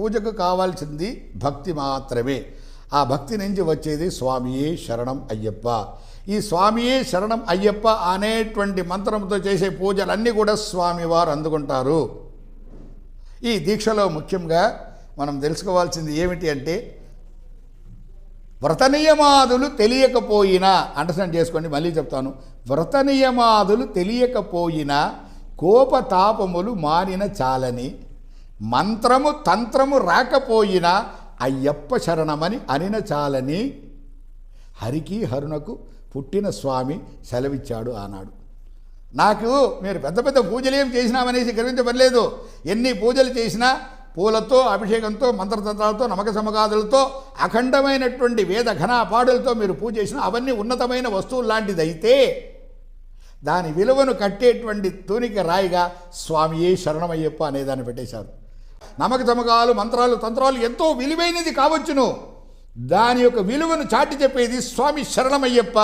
పూజకు కావాల్సింది భక్తి మాత్రమే. ఆ భక్తి నుంచి వచ్చేది స్వామియే శరణం అయ్యప్ప. ఈ స్వామియే శరణం అయ్యప్ప అనేటువంటి మంత్రంతో చేసే పూజలన్నీ కూడా స్వామివారు అందుకుంటారు. ఈ దీక్షలో ముఖ్యంగా మనం తెలుసుకోవాల్సింది ఏమిటి అంటే వ్రత నియమాదులు తెలియకపోయినా అండర్స్టాండ్ చేసుకోండి మళ్ళీ చెప్తాను. వ్రత నియమాదులు తెలియకపోయినా కోపతాపములు మానిన చాలని మంత్రము తంత్రము రాకపోయినా అయ్యప్ప శరణమని అనిన చాలని హరికి హరుణకు పుట్టిన స్వామి సెలవిచ్చాడు ఆనాడు. నాకు మీరు పెద్ద పెద్ద పూజలు ఏం చేసినామనేసి గ్రహించబడలేదు ఎన్ని పూజలు చేసినా పూలతో అభిషేకంతో మంత్రతంత్రాలతో నమక సమగాదులతో అఖండమైనటువంటి వేద ఘనాపాడులతో మీరు పూజ చేసినా అవన్నీ ఉన్నతమైన వస్తువులు లాంటిదైతే దాని విలువను కట్టేటువంటి తూనిక రాయిగా స్వామియే శరణమయ్యప్ప అనేదాన్ని పెట్టేశారు. నమక చమకాలు మంత్రాలు తంత్రాలు ఎంతో విలువైనది కావచ్చును. దాని యొక్క విలువను చాటి చెప్పేది స్వామి శరణమయ్యప్ప.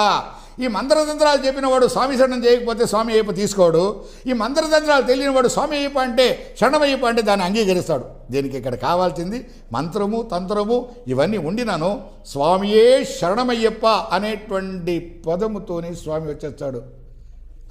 ఈ మంత్రతంత్రాలు చెప్పిన వాడు స్వామి శరణం చేయకపోతే స్వామి అయ్యప్ప తీసుకోడు. ఈ మంత్రతంత్రాలు తెలియనివాడు స్వామి అయ్యప్ప అంటే శరణమయ్యప్ప అంటే దాన్ని అంగీకరిస్తాడు. దీనికి ఇక్కడ కావాల్సింది మంత్రము తంత్రము ఇవన్నీ ఉండినాను స్వామియే శరణమయ్యప్ప అనేటువంటి పదముతోనే స్వామి వచ్చేస్తాడు.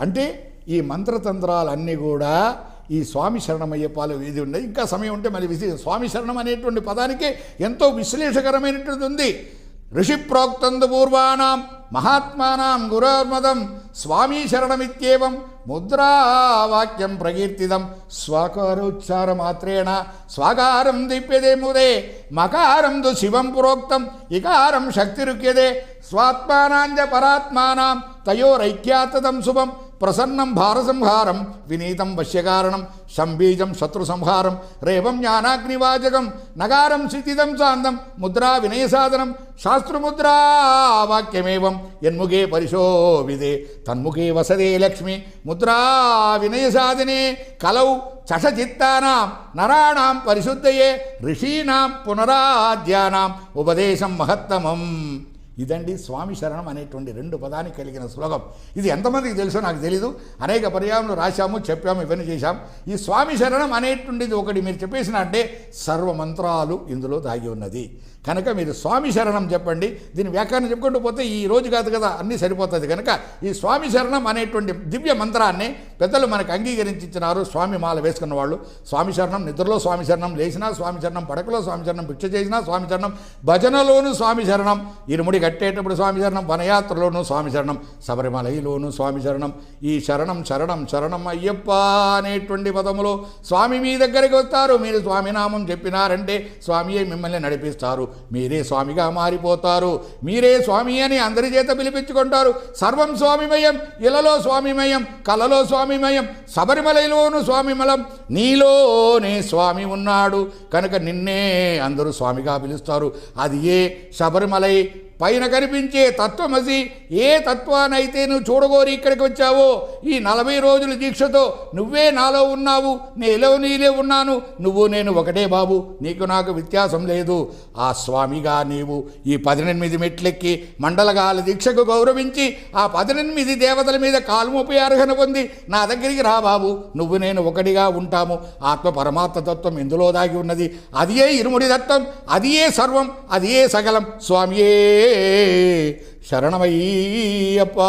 అంటే ఈ మంత్రతంత్రాలన్నీ కూడా ఈ స్వామి శరణమయ్యపాలు ఇది ఉన్నాయి. ఇంకా సమయం ఉంటే మరి విసి స్వామి శరణం అనేటువంటి పదానికి ఎంతో విశ్లేషకరమైనటువంటి ఉంది. ఋషి ప్రోక్తందు పూర్వాణం మహాత్మానాం గురోర్మదం స్వామి శరణమిత్యేవం ముద్రావాక్యం ప్రకీర్తిదం. స్వకారోచ్చార మాత్రేణ స్వాకారం దిప్యదే ముదే మకారం దు శివం ప్రోక్తం ఇకారం శక్తిరుక్యదే స్వాత్మానాంజ పరాత్మానాం తయోరైక్యాతదం శుభం. പ്രസന്നം ഭാരസംഹാരം വിനീതം വശ്യകാരണം ശംബീജം ശത്രുസംഹാരം രേവം ജ്ഞാനാഗ്നിവാചകം നഗാരം സിദ്ധിതം ശാന്തം മുദ്രാ വിനയസാധനം ശാസ്ത്രമുദ്രാവാക്യമേവം എന്മുഖേ പരിശോഭിതേ തന്മുഖേ വസതേ ലക്ഷ്മി മുദ്രാ വിനയസാധനേ കലൗ ചഷചിത്താനാം നരാണാം പരിശുദ്ധയെ ഋഷീണാം പുനരാദ്യാനാം ഉപദേശം മഹത്തമം ఇదండి స్వామి శరణం అనేటువంటి రెండు పదానికి కలిగిన శ్లోకం. ఇది ఎంతమందికి తెలుసో నాకు తెలీదు. అనేక పర్యాయములు రాశాము చెప్పాము ఇవన్నీ చేశాం ఈ స్వామి శరణం అనేటువంటిది ఒకటి మీరు చెప్పేసిన అంటే సర్వ మంత్రాలు ఇందులో దాగి ఉన్నది. కనుక మీరు స్వామి శరణం చెప్పండి. దీని వ్యాఖ్యానం చెప్పుకుంటూ పోతే ఈ రోజు కాదు కదా అన్నీ సరిపోతుంది. కనుక ఈ స్వామి శరణం అనేటువంటి దివ్య మంత్రాన్ని పెద్దలు మనకు అంగీకరించి ఇచ్చినారు స్వామి మాల వేసుకున్న వాళ్ళు. స్వామి శరణం నిద్రలో స్వామి శరణం లేచినా స్వామి శరణం పడకలో స్వామి శరణం భిక్ష చేసినా స్వామి శరణం భజనలోను స్వామి శరణం. ఇరుముడి కట్టేటప్పుడు స్వామి శరణం వనయాత్రలోను స్వామి శరణం శబరిమలైలోనూ స్వామి శరణం ఈ శరణం శరణం శరణం అయ్యప్ప అనేటువంటి పదములో స్వామి మీ దగ్గరికి వస్తారు. మీరు స్వామినామం చెప్పినారంటే స్వామియే మిమ్మల్ని నడిపిస్తారు. మీరే స్వామిగా మారిపోతారు. మీరే స్వామి అని అందరి చేత పిలిపించుకుంటారు. సర్వం స్వామిమయం ఇలలో స్వామిమయం కలలో స్వామిమయం శబరిమలైలోను స్వామిమలం నీలోనే స్వామి ఉన్నాడు. కనుక నిన్నే అందరూ స్వామిగా పిలుస్తారు. అది ఏ శబరిమలై పైన కనిపించే తత్వమసి ఏ తత్వానైతే నువ్వు చూడగోరి ఇక్కడికి వచ్చావో ఈ నలభై రోజుల దీక్షతో నువ్వే నాలో ఉన్నావు నేలో నీలే ఉన్నాను నువ్వు నేను ఒకటే బాబు నీకు నాకు వ్యత్యాసం లేదు. ఆ స్వామిగా నీవు ఈ పదినెనిమిది మెట్లెక్కి మండలగాల దీక్షకు గౌరవించి ఆ పద్దెనిమిది దేవతల మీద కాలుమోపి అర్హన పొంది నా దగ్గరికి రా బాబు నువ్వు నేను ఒకటిగా ఉంటాము. ఆత్మ పరమాత్మ తత్వం ఇందులో దాగి ఉన్నది. అది ఏ ఇరుముడి దత్తం అది ఏ సర్వం అది ఏ సకలం. స్వామియే శరణమయ్యప్ప